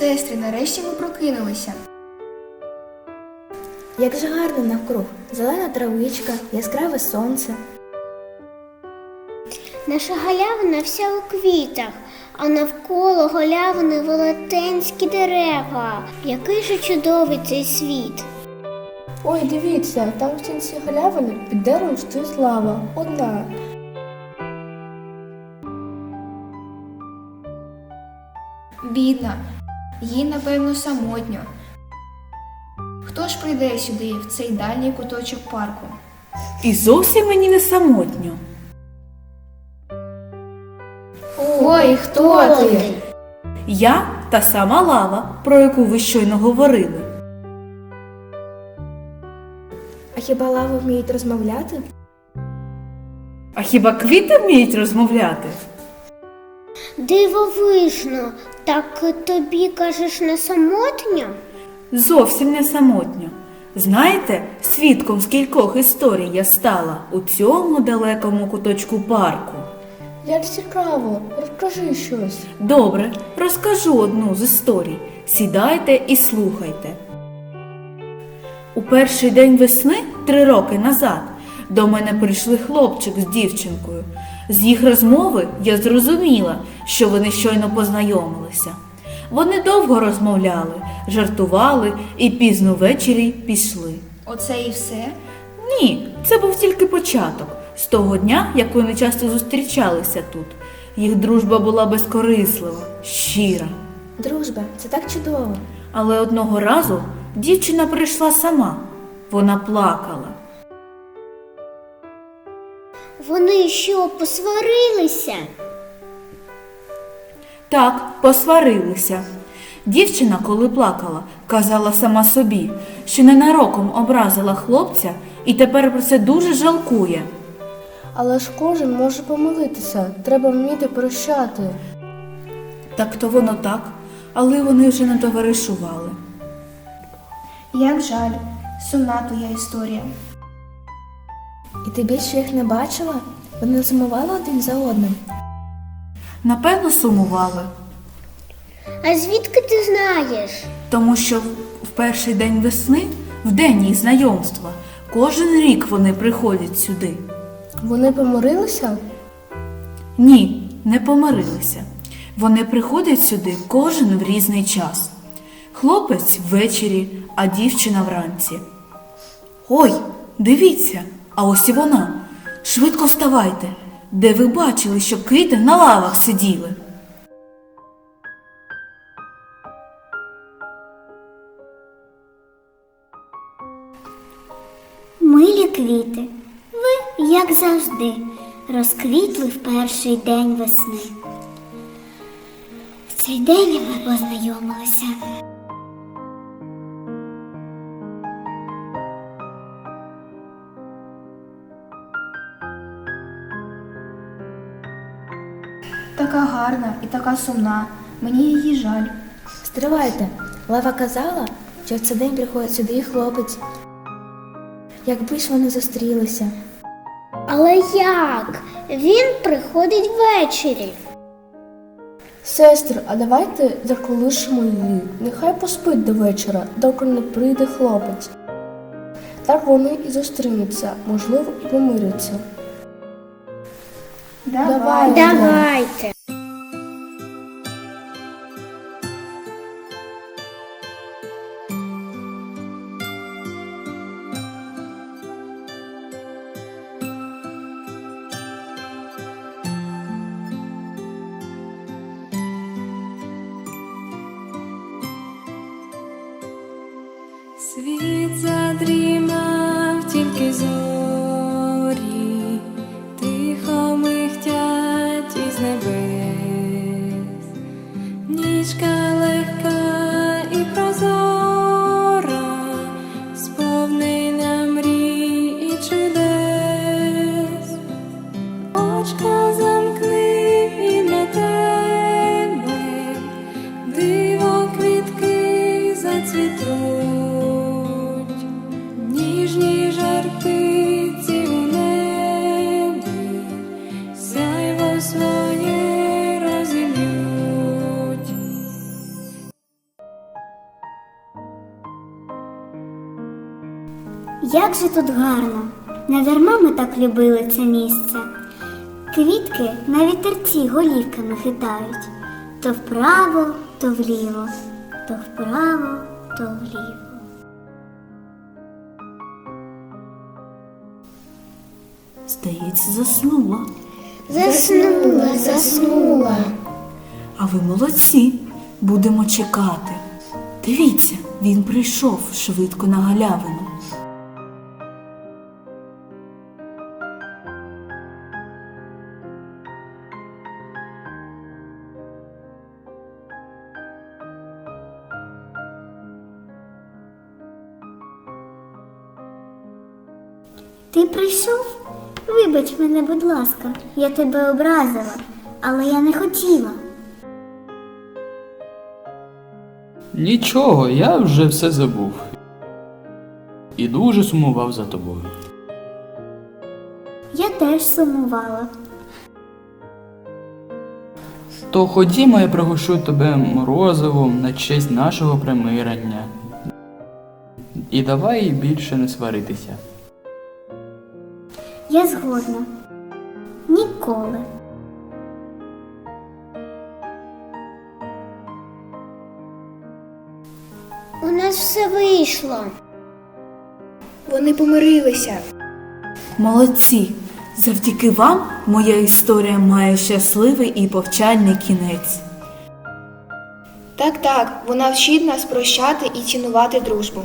Сестри, нарешті ми прокинулися. Як же гарно навкруг, зелена травичка, яскраве сонце. Наша галявина вся у квітах, а навколо галявини велетенські дерева. Який же чудовий цей світ! Ой, дивіться, там в кінці галявини під деревом стоїть лава. Одна. Бідна, їй, напевно, самотньо. Хто ж прийде сюди, в цей дальній куточок парку? І зовсім мені не самотньо. Ой, хто ти? Я та сама лава, про яку ви щойно говорили. А хіба лави вміють розмовляти? А хіба квіти вміють розмовляти? Дивовижно, так тобі кажеш не самотньо? Зовсім не самотньо. Знаєте, свідком з кількох історій я стала у цьому далекому куточку парку. Як цікаво, розкажи щось. Добре, розкажу одну з історій. Сідайте і слухайте. У перший день весни, три роки назад, до мене прийшли хлопчик з дівчинкою. З їх розмови я зрозуміла, що вони щойно познайомилися. Вони довго розмовляли, жартували і пізно ввечері пішли. Оце і все? Ні, це був тільки початок. З того дня, як вони часто зустрічалися тут. Їх дружба була безкорислива, щира. Дружба, це так чудово. Але одного разу дівчина прийшла сама. Вона плакала. Вони що, посварилися? Так, посварилися. Дівчина, коли плакала, казала сама собі, що ненароком образила хлопця і тепер про це дуже жалкує. Але ж кожен може помилитися. Треба вміти прощати. Так то воно так, але вони вже не товаришували. Як жаль, сумна твоя історія. І ти більше їх не бачила? Вони сумували один за одним. Напевно, сумували, А звідки ти знаєш? тому що в- перший день весни, в день їх знайомства, кожен рік вони приходять сюди. Вони помирилися? Ні, не помирилися. Вони приходять сюди кожен в різний час. Хлопець ввечері, а дівчина вранці. Ой, дивіться, а ось і вона. Швидко вставайте. Де ви бачили, щоб квіти на лавах сиділи? Милі квіти, ви, як завжди, розквітли в перший день весни. В цей день ми познайомилися. Така гарна і така сумна. Мені її жаль. Стривайте. Лава казала, що в цей день приходить сюди і хлопець. Якби ж вони зустрілися. Але як? Він приходить ввечері. Сестри, а давайте заколишимо її. Нехай поспить до вечора, доки не прийде хлопець. Так вони і зустрінуться, можливо, і помиряться. Давай. Давайте. Як же тут гарно! Недарма ми так любили це місце. Квітки на вітерці голівками хитають. То вправо, то вліво, то вправо, то вліво. Здається, заснула. Заснула, заснула. А ви молодці. Будемо чекати. Дивіться, він прийшов швидко на галявину. Ти прийшов? Вибач мене, будь ласка, я тебе образила, але я не хотіла. Нічого, я вже все забув. І дуже сумував за тобою. Я теж сумувала. То ходімо, я пригощу тебе морозивом на честь нашого примирення. І давай більше не сваритися. Я згодна. Ніколи. У нас все вийшло. Вони помирилися. Молодці! Завдяки вам моя історія має щасливий і повчальний кінець. Так, так, вона вчить нас прощати і цінувати дружбу.